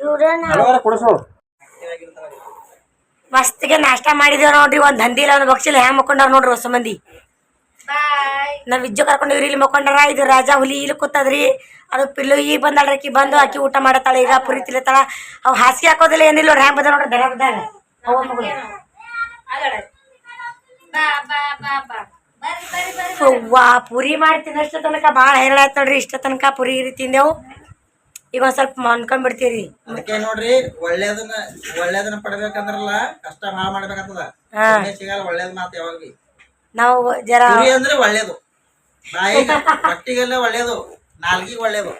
ಇವ್ರನ್ನ ಕೊಡಿಸು. ಮಸ್ತ್ಗೆ ನಾಷ್ಟ ಮಾಡಿದೇವ್ ನೋಡ್ರಿ ಒಂದ್ ಹಂದಿಲ್ಲ ಒಂದ್ ಬಕ್ಷಿಲ್ ಹ್ಯಾಂಗ್ ಮಕ್ಕೊಂಡಾರ ನೋಡ್ರಿ ಹೊಸ ಮಂದಿ ನಾವ್ ವಿಜ್ಜು ಕರ್ಕೊಂಡಿವ್ರಿ ಇಲ್ಲಿ ಮುಖಂಡರ ಇದು ರಾಜಾ ಹುಲಿ ಇಲ್ಲಿ ಕೂತದ್ರಿ. ಅದು ಪಿಲ್ಲು ಈಗ ಬಂದಾಳ್ರಿ ಆಕಿ ಬಂದು ಆಕಿ ಊಟ ಮಾಡತ್ತಾಳ ಈಗ ಪುರಿ ತಿಳಿತಾಳ ಅವ್ ಹಾಸಿಗೆ ಹಾಕೋದಿಲ್ಲ ಏನಿಲ್ಲ ನೋಡ್ರಿ ಹ್ಯಾಂಗ್ ಬಂದ ನೋಡ್ರಿ ಬೆಳಗ್ ಬಿದ್ದಾಗ ಅವ್ವಾ ಪುರಿ ಮಾಡ್ತೀನಿ ಅಷ್ಟ ತನಕ ಭಾಳ ಹೇರಳ ಆಯ್ತು ನೋಡ್ರಿ ಇಷ್ಟ ತನಕ ಪುರಿ ಇರಿ ತಿಂದೆವು. ಈಗ ಒಂದ್ ಸ್ವಲ್ಪ ಮಾಡ್ಕೊಂಡ್ಬಿಡ್ತೀರಿ ಅದಕ್ಕೆ ನೋಡ್ರಿ ಒಳ್ಳೇದನ್ನ ಒಳ್ಳೇದನ್ನ ಪಡ್ಬೇಕಂದ್ರಲ್ಲ ಕಷ್ಟ ಭಾಳ ಮಾಡ್ಬೇಕಂತದ. ಹಾ. ಸಿಗಲ್ಲ ಒಳ್ಳೇದ್ ಮಾತು ಯಾವಾಗ ಬಿ ನಾವು ಜರ ಕುರಿ ಅಂದ್ರೆ ಒಳ್ಳೇದು. ಬಾಯಿಗೆ ಹೊಟ್ಟಿಗೆಲ್ಲ ಒಳ್ಳೇದು. ನಾಲ್ಗಿಗೆ ಒಳ್ಳೇದು.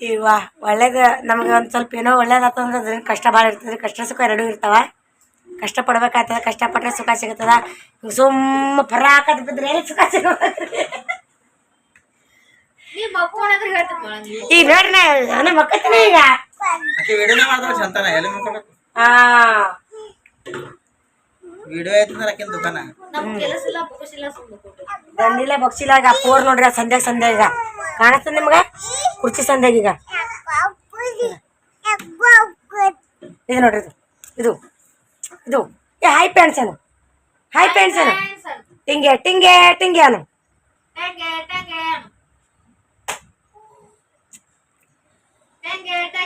ಈಗ ಒಳ್ಳೇದು ನಮ್ಗೆ ಒಂದು ಸ್ವಲ್ಪ ಏನೋ ಒಳ್ಳೇದಾತಂದ್ರೆ ಅದ್ರ ಕಷ್ಟ ಭಾಳ ಇರ್ತದೆ. ಕಷ್ಟ ಸುಖ ಎರಡೂ ಇರ್ತಾವ. ಕಷ್ಟ ಪಡ್ಬೇಕಾಗ್ತದ ಕಷ್ಟಪಟ್ಟರೆ ಸುಖ ಸಿಗುತ್ತದ. ಸುಮ್ಮ ಫರ ಹಾಕದ್ ಬಿದ್ರೆ ಸುಖ ಮೊಳಂಗಿ ಈಗ ನೋಡ್ರಿ ನಾ ನಮ್ಮ ಈಗ. ವಿಡಿಯೋನೇ ಚಂತನ ಎಲ್ಲಿ ವಿಡಿಯೋ ಐತಂದ್ರೆ ಆಕಿನ ದುಕಾನ. ದಂಡಿಲ್ಲ ಬಗ್ಸಿಲ್ಲ ಈಗ ಪೋರ್ ನೋಡ್ರಿ ಸಂಧ್ಯಾಗ ಸಂಧ್ಯಾಗ ಈಗ. ಕಾಣಿಸ್ತದ ನಿಮ್ಗ? ಕುರ್ಚಿ ಸಂಧ್ಯಾಗ ಈಗ. ಇದು ನೋಡ್ರಿ ಇದು. ಇದು. ಇದು. ಏ ಹಾಯ್ ಪ್ಯಾಂಟ್ಸ್ ಏನು? ಹಾಯ್ ಪ್ಯಾಂಟ್ಸ್ ಏನು? ಟಿಂಗೆ ಟಿಂಗೆ ಟಿಂಗೆ ಅನು ಟಂಗೆ ಟಂಗೆ ಟಂಗೆ ಟಂಗೆ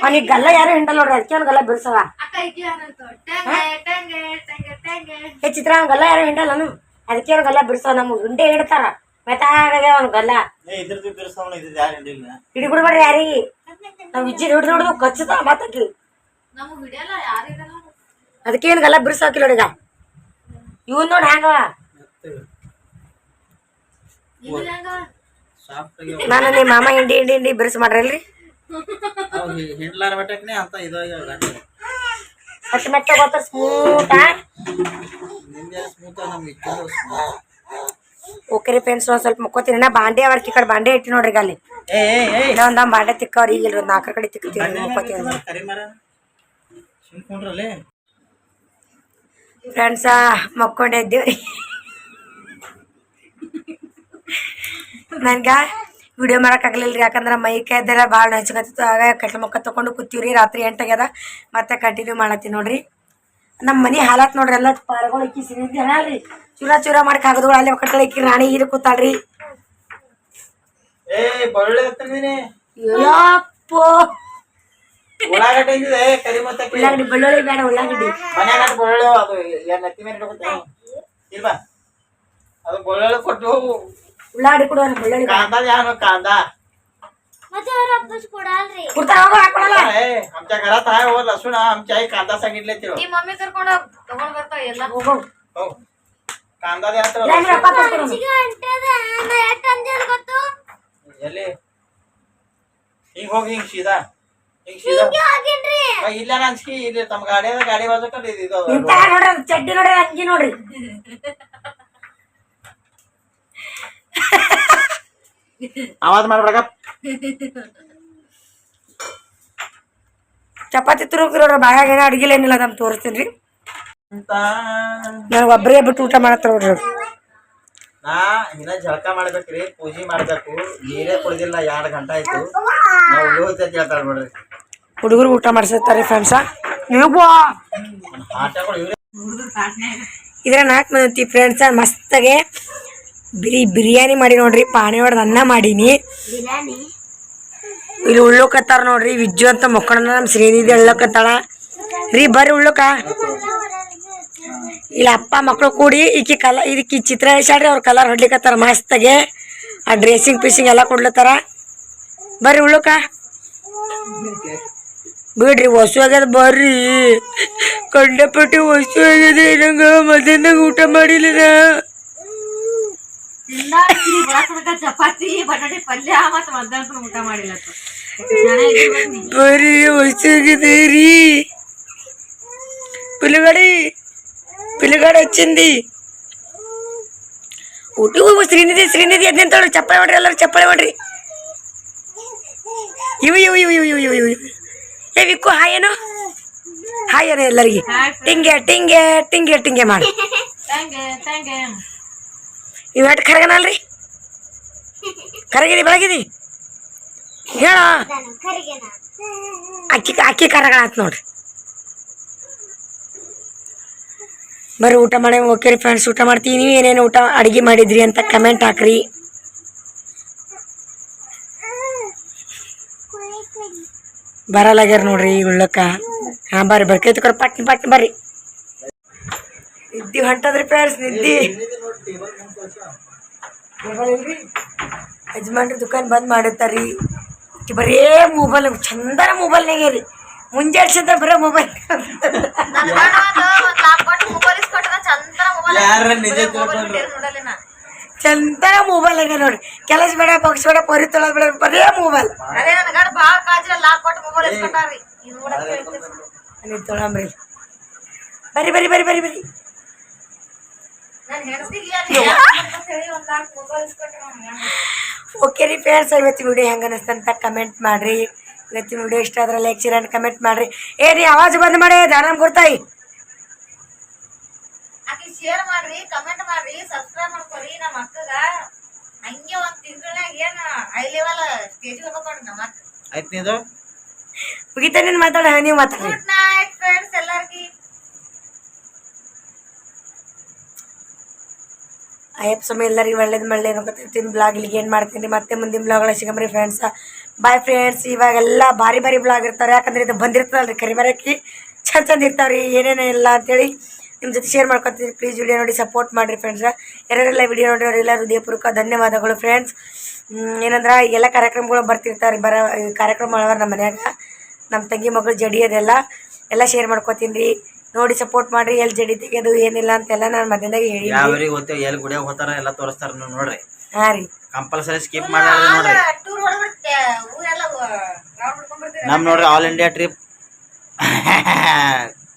ಅವ್ನಿಗೆ ಗಲ್ಲ ಯಾರು ಹಿಂಡಲ್ ನೋಡ್ರಿ? ಅದಕ್ಕೆ ಅವ್ನ ಗಲ್ಲ ಬಿಡ್ಸವ. ಅಕ್ಕ ಇಕ್ಕಿ ಅನ್ನಂತ ಟಂಗೆ ಟಂಗೆ ಟಂಗೆ ಟಂಗೆ. ಏ ಚಿತ್ರ ಅವ್ನ ಗಲ್ಲ ಯಾರು ಹಿಂಡಲ್ಲನು ಅದಕ್ಕೆ ಅವ್ನ ಗಲ್ಲ ಬಿಡ್ಸವ. ನಮ್ಗೆ ಗುಂಡೆ ಹಿಡ್ತಾರ. ಮೆತ್ತಾಗದೆ ಅವ್ನ ಗಲ್ಲ. ಹಿಡಿ ಬಿಡ್ಬಾರ್ರಿ ಯಾರಿ ಯಾರು ಹಿಡಿಲ್ಲ ಹಿಡಿಬಿಡ್ಬೇಡ್ರಿ ಯಾರಿಗೆ ನಾವು ವಿಜ್ಜಿ ಹಿಡ್ದು ಹಿಡ್ದು ಕಚ್ಚದ ಮಾತಾಕಿ ಯಾರು ಅದಕ್ಕೆ ಏನು ಗಲ್ಲ ಬಿಡ್ಸಾಕಿ ನೋಡಿದ ಇವನ್ ನೋಡಿ ಹ್ಯಾಂಗವ ನಾನು ನಿಮ್ಮ ಮಾಮ ಹಿಂಡಿ ಹಿಂಡಿ ಹಿಂಡಿ ಬಿರ್ಸ್ ಮಾಡ್ರಲ್ರಿ? ಹಿಂಡ್ಲಾರ ಬಟ್ಟೆಕ್ನೆ ಅಂತ ಇದಾಗ ಮತ್ತೆ ಮತ್ತೆ ಗೊತ್ತ ಸ್ಮೂಟ ನಮ್ಗೆ ಇತ್ತು ಓಕೆ ರೀ ಫ್ರೆಂಡ್ಸ್ ಒಂದು ಸ್ವಲ್ಪ ಮುಕ್ಕೋತೀನಿ. ನಾ ಬಾಂಡೆ ಅವ್ರ ಕಡೆ ಬಾಂಡೆ ಇಟ್ಟಿ ನೋಡ್ರಿ ಅಲ್ಲಿ. ಇನ್ನೊಂದು ಬಾಂಡೆ ತಿಕ್ಕವ್ರಿ ಈಗ ಒಂದು ನಾಲ್ಕರ ಕಡೆ ಮರ ಸುಮ್ಕೊಂಡ್ರಲ್ಲಿ ಫ್ರೆಂಡ್ಸ ಮಕ್ಕೊಂಡೆ ಇದ್ದೀವ್ರಿ ನನ್ಗ? ವಿಡಿಯೋ ಮಾಡೋಕ್ಕಾಗಲಿಲ್ಲ ರೀ ಯಾಕಂದ್ರೆ ಮೈ ಕೈದೆಲ್ಲ ಭಾಳ ನಚ್ಕತ್ತಿತ್ತು. ಆಗ ಕಟ್ಲ ಮುಖ ತಗೊಂಡು ಕೂತೀವ್ರಿ ರಾತ್ರಿ ಎಂಟಾಗ್ಯದ ಮತ್ತೆ ಕಂಟಿನ್ಯೂ ಮಾಡತ್ತೀವಿ ನೋಡ್ರಿ. ನಮ್ಮ ಮನೆ ಹಾಲಾತ್ ನೋಡ್ರಿ ಎಲ್ಲ ಪಾರಗಳು ಇಕ್ಕಿ ಅಲ್ರಿ ಚೂರ ಚೂರ ಮಾಡಿ ಆಗದು ಅಲ್ಲಿ ಕಟ್ಟಳ ಇಕ್ಕಿ ರಾಣಿ ಹೀರಿ ಕೂತಾಳ್ರಿ. ಯಪ್ಪೋ. ಉಳ್ಳಾಗಡ್ಡೆ ಬೆಳ್ಳುಳ್ಳಿ ಬೇಡ ಉಳ್ಳಾಗಡ್ಡಿ. ಅದು ಏನ್ ನೆತ್ತಿ ಮೇಲೆ ಇಟ್ಕೊತ ಇಲ್ವಾ ಅದು ಬಳ್ಳಿ ಕೊಟ್ಟು ಉಳ್ಳಾಗಡ್ಡಿ ಕೊಡುವ ಬೆಳ್ಳುಳ್ಳಿ ಬೇಡ. ಕಾಂದ ಯಾನು ಕಾಂದ ಮತ್ತೆ ಅವ್ರ ವಾಪಸ್ ಕೊಡಲ್ರಿ ಕೊಡ್ತಾರ ಹೋಗೋ ಹಾಕೊಳಲ್ಲ ए आमच्या घरात आहे हो लसूण हा, आमची आई कांदा सांगितले ते ನಿಮ್ ಮಮ್ಮಿ ಕರ್ಕೊಂಡ್ ಹೋಗ್ ತಗೊಂಡ್ ಬರ್ತಾವ ಎಲ್ಲ ಹೋಗೋ हो कांदा द्या तर ಇಲ್ಲ ರೊಕ್ಕ ಕೊಡ್ಕೊಡು. ಈಗ ಅಂಟದ ನಾ ಎಷ್ಟು ಅಂಜದ ಗೊತ್ತು ಎಲ್ಲಿ ಹಿಂಗ್ ಹೋಗಿ ಹಿಂಗ್ ಸೀದಾ ಹಿಂಗ್ ಸೀದಾ ಹೋಗಿನ್ರಿ ಆ, ಇಲ್ಲ ನಾನ್ಸ್ಕಿ ಇಲ್ಲಿ ತಮ್ಮ ಗಾಡಿ ಅದ ಗಾಡಿ ಬಾಜು ಕಡೆ ಇದು ಅದು. ಇಂತ ನೋಡ್ರಿ ಅದ್ ಚಡ್ಡಿ ನೋಡ್ರಿ ಅಂಗಿ ನೋಡ್ರಿ ಆವಾಜ್ ಮಾಡ್ಬೇಕ ಚಪಾತಿ ತುರುಗಿರೋರ ಬಾಯಾಗ ಏನೋ ಅಡುಗೆಲಿ ಏನಿಲ್ಲ ನಮ್ ತೋರಿಸ್ತೀನಿ. ರೀ ನನಗೆ ಒಬ್ಬರಿಗೆ ಬಿಟ್ಟು ಊಟ ಮಾಡತ್ತಾರ ನೋಡ್ರಿ. ನಾ ಜಳಕ ಮಾಡ್ಬೇಕ್ರಿ ಪೂಜೆ ಮಾಡ್ಬೇಕು. ನೀರೇ ಕುಡ್ದಿಲ್ಲ ಎರಡು ಗಂಟೆ ಆಯ್ತು. ನಾವು ಹುಡುಗರು ಊಟ ಮಾಡಿಸಿರ್ತಾರೆ ಫ್ರೆಂಡ್ಸ ನೀವು ಇದ್ರೆ ನಾಲ್ಕು ಮಂದಿ ಫ್ರೆಂಡ್ಸ ಮಸ್ತಾಗೆ ಬಿರಿ ಬಿರಿಯಾನಿ ಮಾಡಿ ನೋಡ್ರಿ ಪಾನಿ ಹೊಡೆದು ಅನ್ನ ಮಾಡೀನಿ. ಇಲ್ಲಿ ಉಳ್ಳೋಕತ್ತಾರ ನೋಡ್ರಿ, ವಿಜ್ಜು ಅಂತ ಮಕ್ಕಳನ್ನ ನಮ್ಮ ಶ್ರೀನಿಧಿ ಉಳ್ಳೋಕತ್ತಾಳ ರೀ, ಬರ್ರಿ ಉಳ್ಳೋಕ. ಇಲ್ಲ ಅಪ್ಪ ಮಕ್ಕಳು ಕೂಡಿ, ಈಕಿ ಕಲ, ಇದಕ್ಕೆ ಚಿತ್ರ ಹೇಳ್ಸಾಡ್ರಿ ಅವ್ರು ಕಲರ್ ಹೊಡ್ಲಿಕತ್ತಾರ ಮಸ್ತಾಗೆ. ಆ ಡ್ರೆಸ್ಸಿಂಗ್ ಪೀಸಿಂಗ್ ಎಲ್ಲ ಕೊಡ್ಲತ್ತಾರ. ಬರ್ರಿ ಉಳ್ಳೋಕ. ಬಿಡ್ರಿ, ಹೊಸು ಆಗ್ಯದ, ಬರ್ರಿ. ಕಂಡಪಟ್ಟಿ ಹೊಸು ಆಗ್ಯದ, ನಂಗೆ ಮಧ್ಯಾಹ್ನದಾಗ ಊಟ ಮಾಡಿಲ್ಲ ಚಪಾತಿ ಬಟಾಟೆ ಪಲ್ಯ ಮತ್ತ ಮಧ್ಯಾಹ್ನ ಊಟ ಮಾಡಿಲ್ಲ ಬರ್ರಿ ಹೊಸು ಆಗ್ಯದ ರೀ పిల్లగాడి పిల్లగాడు వచ్చింది ఊటి ఊ శ్రీనిధి శ్రీనిధి ఎద్దింతాడు చెప్పలేమండ్రి ಎಲ್ಲರೂ చెప్పలేమండ్రి ಇವು ಇವು ಇವು ಇವು ಇವು ಇವು ಇವು ಏ ವಿಕ್ಕು ಹಾಯ್ ಏನು ಹಾಯ್ ಏನು ಎಲ್ಲರಿಗೆ ಟಿಂಗೆ ಟಿಂಗೆ ಟಿಂಗೆ ಟಿಂಗೆ ಮಾಡಿ ಇವು ಎಷ್ಟು ಕರಗನಲ್ರಿ? ಕರಗಿದಿ, ಬೆಳಗಿದಿ? ಹೇಳ. ಅಕ್ಕಿ ಅಕ್ಕಿ ಕರಗಳಾತ್ ನೋಡ್ರಿ. ಬರ್ರಿ ಊಟ ಮಾಡಿ ಓಕೆ ರೀ ಫ್ರೆಂಡ್ಸ್ ಊಟ ಮಾಡ್ತೀವಿ. ನೀವು ಏನೇನು ಊಟ ಅಡುಗೆ ಮಾಡಿದ್ರಿ ಅಂತ ಕಮೆಂಟ್ ಹಾಕ್ರಿ. ಬರಲಾಗ್ಯಾರ ನೋಡ್ರಿ ಉಳ್ಳಕ್ಕ. ಹಾಂ ಬರ್ರಿ ಬರ್ಕೈತಿ ಕರ್ ಪಟ್ನ ಪಟ್ನ, ಬರ್ರಿ. ನಿದ್ದಿ ಹೊಂಟದ್ರಿ ಫ್ರೆಂಡ್ಸ್ ನಿದ್ದಿ. ಮೊಬೈಲ್ ಯಜಮಾನ್ರಿ ದುಕಾನ್ ಬಂದ್ ಮಾಡತ್ತಾರಿ ಬರೇ ಮೊಬೈಲ್ ಚಂದರ ಮೊಬೈಲ್ನಾಗೆ ರೀ ಮುಂಜಾನೆ ಚಂದ ಬರೇ ಮೊಬೈಲ್ ಮೊಬೈಲ್ ಚಂದರ ಚಂದ ಮೊಬೈಲ್ ಹಂಗ ನಿಜ ತಿಳ್ಕೊಂಡ್ರು? ನೋಡಲ್ಲ ಚಂದನ ಮೊಬೈಲ್ ಆಗ ನೋಡಿ ಕೆಲಸ ಬೇಡ ಪಕ್ಷ ಬೇಡ ಪರಿ ತೊಳೋದ್ ಬೇಡ ಬರೇ ಮೊಬೈಲ್ ಮೊಬೈಲ್ ತೊಳಂಬ್ರಿ. ಬರಿ ಬರಿ ಬರಿ ಬರಿ ಬರಿ ನನ್ ಹೆಂಡತಿಗೆ ಹೇಳಿ ಒಂದ್ ಲಾಕ್ ಮೊಬೈಲ್ ಇಸ್ಕೊಟ್ಟ ಓಕೆ ರೀ ಫ್ರೆಂಡ್ಸ್ ಇವತ್ತಿನ ವಿಡಿಯೋ ಹೆಂಗೆ ಅನಿಸ್ತಂತ ಕಮೆಂಟ್ ಮಾಡಿರಿ. ಇವತ್ತಿನ ವಿಡಿಯೋ ಇಷ್ಟ ಆದ್ರೆ ಲೈಕ್ ಶೇರ್ ಆ್ಯಂಡ್ ಕಮೆಂಟ್ ಮಾಡಿರಿ. ಏ ರೀ ಆವಾಜ್ ಬಂದ್ ಮಾಡಿ ದಾರಾಮ್ ಕೊಡ್ತಾಯಿ ಶೇರ್ ಮಾಡ್ರಿ ಕಮೆಂಟ್ ಮಾಡ್ರಿ ಸಬ್ಸ್ಕ್ರೈಬ್ ಮಾಡ್ಕೊರಿ ನಮ್ಮ ಅಕ್ಕಗ ಹಂಗೆ ಒಂದು ತಿಂಗಳಾಗ ಏನು ಹೈ ಲೆವೆಲ್ ಸ್ಟೇಜ್ ಹೋಗ್ಬೇಕ್ರಿ ನಮ್ಮ ಅಕ್ಕ. ಆಯ್ತು ನೀದು? ಮುಗಿತಾ ನೀನು ಮಾತಾಡ ನೀವು ಮಾತಾಡಿ ಗುಡ್ ನೈಟ್ ಫ್ರೆಂಡ್ಸ್ ಎಲ್ಲಾರ್ಗಿ. ಅಯ್ಯಪ್ಪ ಸ್ವಾಮಿ ಎಲ್ಲರಿಗೂ ಒಳ್ಳೇದು ಮಳ್ಳೆ ನೋಡ್ಕೊತಿರ್ತೀನಿ ಬ್ಲಾಗ್ ಇಲ್ಲಿಗೆ ಏನು ಮಾಡ್ತೀನಿ. ಮತ್ತೆ ಮುಂದಿನ ಬ್ಲಾಗ್ಗಳ ಸಿಗಮ್ರಿ ಫ್ರೆಂಡ್ಸ್ ಬಾಯ್ ಫ್ರೆಂಡ್ಸ್ ಇವಾಗೆಲ್ಲ ಭಾರಿ ಭಾರಿ ಬ್ಲಾಗ್ ಇರ್ತಾರೆ. ಯಾಕಂದ್ರೆ ಇದು ಬಂದಿರ್ತದಲ್ರಿ ಕರಿ ಬರೋಕ್ಕೆ ಚಂದ ಚಂದ ಇರ್ತಾವ್ರಿ. ಏನೇನೇ ಇಲ್ಲ ಅಂತೇಳಿ ನಿಮ್ಮ ಜೊತೆ ಶೇರ್ ಮಾಡ್ಕೊತೀನಿ ಪ್ಲೀಸ್ ವಿಡಿಯೋ ನೋಡಿ ಸಪೋರ್ಟ್ ಮಾಡಿರಿ ಫ್ರೆಂಡ್ಸ್ ಯಾರೆಲ್ಲ ವಿಡಿಯೋ ನೋಡಿರೋರೆಲ್ಲ ಹೃದಯಪೂರ್ವಕ ಧನ್ಯವಾದಗಳು ಫ್ರೆಂಡ್ಸ್ ಏನಂದ್ರೆ ಎಲ್ಲ ಕಾರ್ಯಕ್ರಮಗಳು ಬರ್ತಿರ್ತಾರೆ ಬರೋ ಕಾರ್ಯಕ್ರಮ ಮಾಡವ್ರ ನಮ್ಮ ಮನ್ಯಾಗ. ನಮ್ಮ ತಂಗಿ ಮಗಳು ಜಡಿ ಅದೆಲ್ಲ. ಎಲ್ಲ ಶೇರ್ ಮಾಡ್ಕೊತೀನಿ. ರೀ ನೋಡಿ ಸಪೋರ್ಟ್ ಮಾಡ್ರಿ ಎಲ್ಲಿ ಜಡಿ ತೆಗೆದು ಏನಿಲ್ಲ ಅಂತೆಲ್ಲ ನಾನು ಮಧ್ಯದಾಗ ಹೇಳಿ ಯಾವ್ರಿಗೆ ಹೋಗ್ತೇವೆ ಎಲ್ಲಿ ಗುಡಿಯಾಗ ಹೋಗ್ತಾರ ಎಲ್ಲ ತೋರಿಸ್ತಾರ ನೀವು ನೋಡ್ರಿ. ಹಾ ರೀ. ಕಂಪಲ್ಸರಿ ಸ್ಕಿಪ್ ಮಾಡಿ ನೋಡ್ರಿ. ನಮ್ ನೋಡ್ರಿ all India trip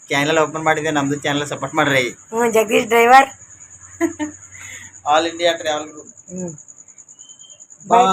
channel open ಮಾಡಿದೆ ನಮ್ದು ಚಾನಲ್ ಸಪೋರ್ಟ್ ಮಾಡ್ರಿ. ಹ್ಞೂ Jagadish driver all India travel ಹ್ಞೂ ಬಾಯ್